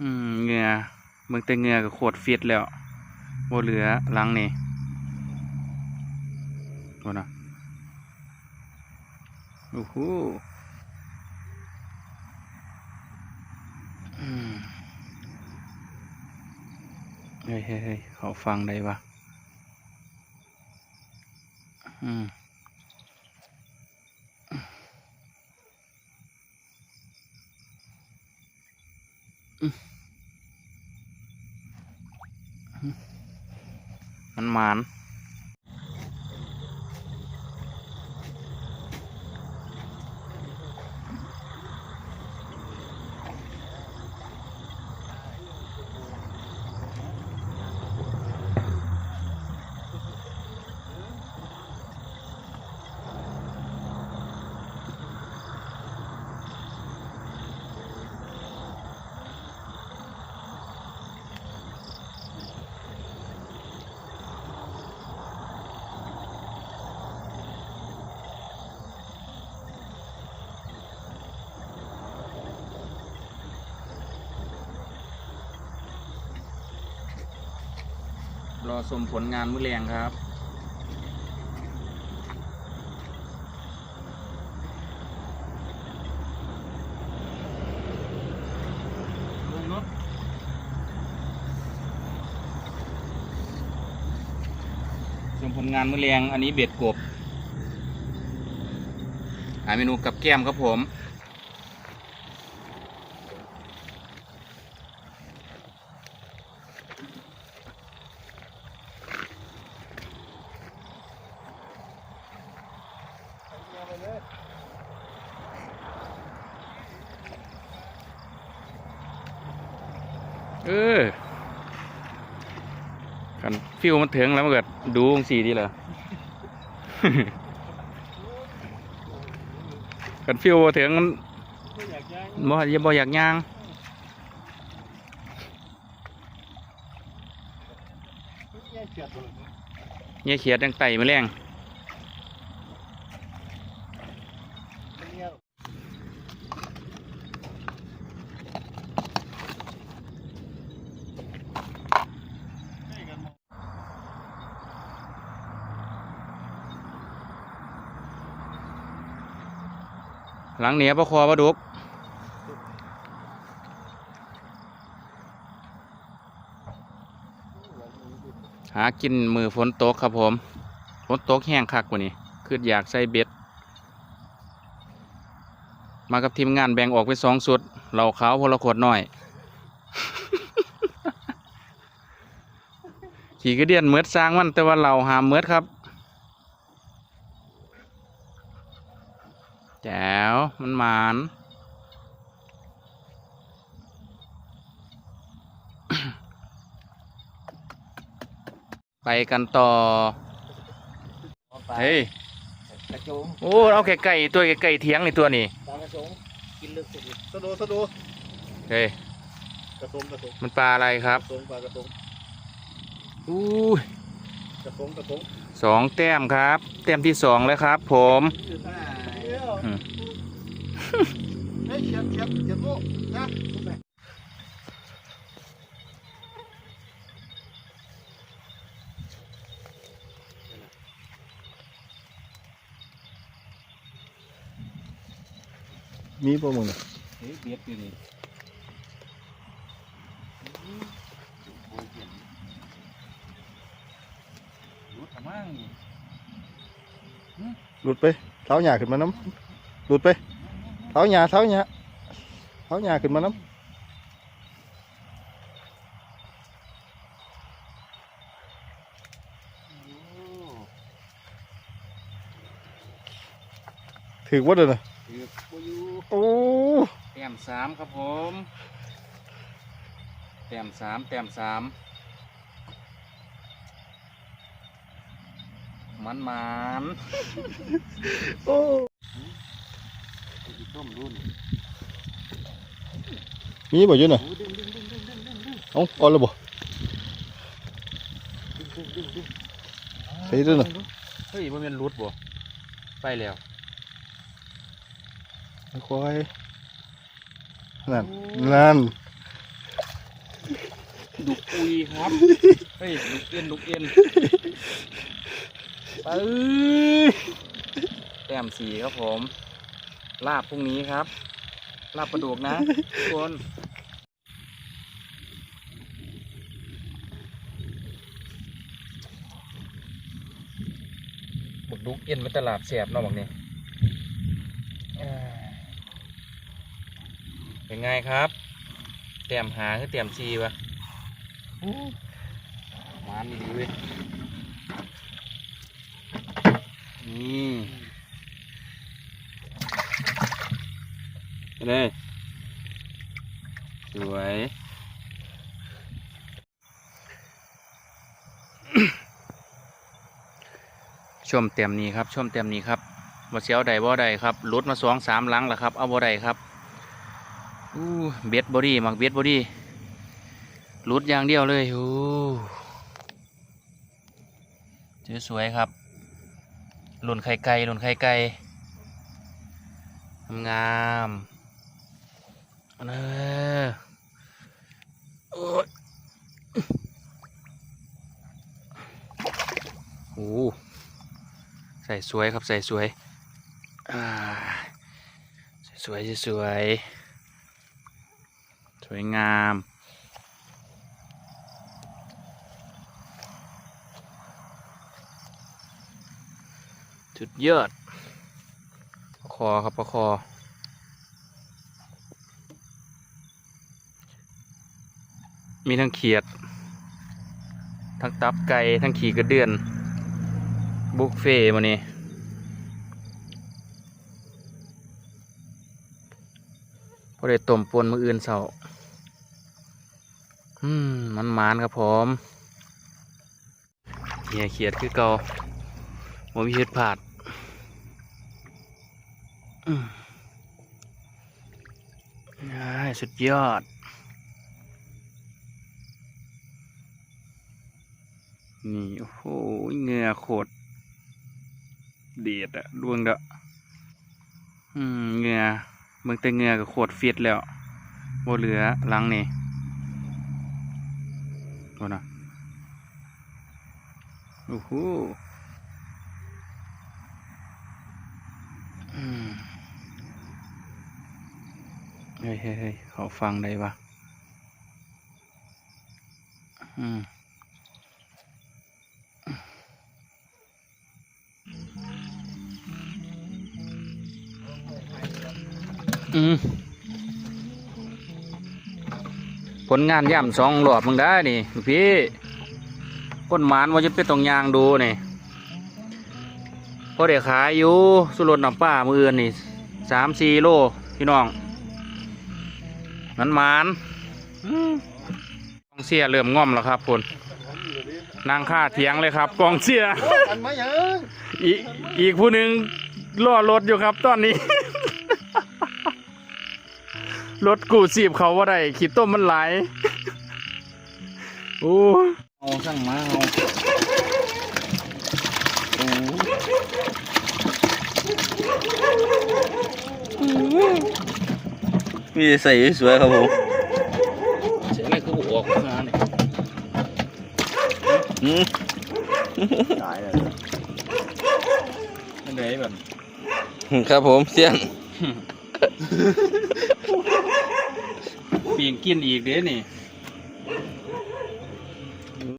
อืมเงือเบิ่งแต่เงือก็โคตรฟิตแล้วโบเหลือลังนี่โอ้นะโอ้โหเฮ้ยเฮ้ยเขาฟังได้ปะอืม มันหมาน รอชมผลงานมือแรงครับชมผลงานมือแรงอันนี้เบ็ดกบหาเมนูกับแก้มครับผม เออกันฟิวมันถึงแล้วมันเกิดดูองสีดีเหรอกันฟิวถึงมันบ่อยบ่อยากย่างเนี่ยเขียดยังไต่มาแรง หลังเหนียประคอประดุกหากินมือฝนตกครับผมฝนตกแห้งคักกว่านี้คืออยากใส่เบ็ด มากับทีมงานแบ่งออกเป็นสองสุดเหล่าขาวพลขวดน้อย ขี่กระเดียนเมือดสร้างมันแต่ว่าเราหามเมือดครับ แจ๋วมันหมานไปกันต่อ เฮ้ย กระโจงโอ้ เอาไก่ไก่ตัวไก่ไก่เทียงในตัวนี้ปลากระโจงกินลึกสุดสะดูสะดูเฮ้ย กระทงกระทงมันปลาอะไรครับกระทงปลากระทงอู้ยกระทงกระทงสองแต้มครับ แต้มที่สองแล้วครับ ผมอืมเฮ้ยเฉียดเฉียดเฉียดโม่นะ มีป่ะมึงเฮ้ยเบียดอยู่นี่รู้ทำมั่งนี่หลุดไปเท้าหยาขึ้นมาน้ำ หลุดไปเท้าหยาเท้าหยาเท้าหยาขึ้นมาน้ำถือว่าเดินน่ะถือปูยูโอ้แต้มสามครับผมแต้มสามแต้มสามมันหมานโอ้ ต้มรุ่นมีบ่อยู่น่ะเอ้าเอ่อนแล้วบ่ใส่ด้วยน่ะเฮ้ยมันเป็นรุดบ่ไปแล้วควายนั่นนั่นดุกอุยครับ เฮ้ยดุกเอ็นดุกเอ็นไปแต้มสีครับผม ลาบพรุ่งนี้ครับ ลาบปลาดุกนะทุกคนบุกดุกเอ็นมาตลาดแสบเนาะบักนี่เอ้ยเป็นไงครับเตรียมหาคือเตรียมชีวะอู้หมาดีเว้ยนี่ไป เลย สวยชมเต็มนี้ครับชมเต็มนี้ครับบ่เสียวใดบ่ใดครับลุดมาสองสามหลังแล้วครับ เอาบ่ใดครับอู้เบ็ดบอดี้มักเบ็ดบอดี้ลุดอย่างเดียวเลยอู้เจอสวยครับหล่นไข่ไก่หล่นไข่ไก่งาม นนั้นโอ้โอ้ใส่สวยครับใส่สวยอ่าใส่สวยสวย สวยงามจุดยอดประคอครับประคอ มีทั้งเขียด ทั้งตับไก่ ทั้งขี่กระเดือน บุฟเฟ่มานี่พอได้ต้มปนมืออื่นเสาอืมมันมานครับผมเหียเขียดคือเกาผมมีเห็ดผาดอืมสุดยอด นี่โอ้โหเงือโคตรเดียดอะดวงเดะอืมเงื่อเบิ่งแต่เงือก็โคตรเฟียดแล้วโบเหลือลังนี่โอ้นะโอ้โหเฮ้ยเฮ้ยเฮ้ยเขาฟังได้ปะอืม ผลงานย่ำสองหลอดมึงได้นี่ลูกพี่ก้นหมานว่าจะเป็นตรงยางดูนี่พอเดี๋ยวขายอยู่สุรสน้ำป้ามืออื่นนี่สามสี่โลพี่น้องมันหมานอืมกองเสียเริ่มง่อมแล้วครับคนนางค่าเถียงเลยครับกองเสียอันมายังอีกอีกผู้หนึ่งรอรถอยู่ครับตอนนี้ รถกูสีบเขาว่าไรขีดต้มมันไหลายโอ้เอาช่างมาเอาโอ้มีใส่สวยครับผมเสียงอะไรคือออกมาเนี่ยอืมตายเลยไม่ได้แบบครับผมเสียนีกกินอีกเด้นี่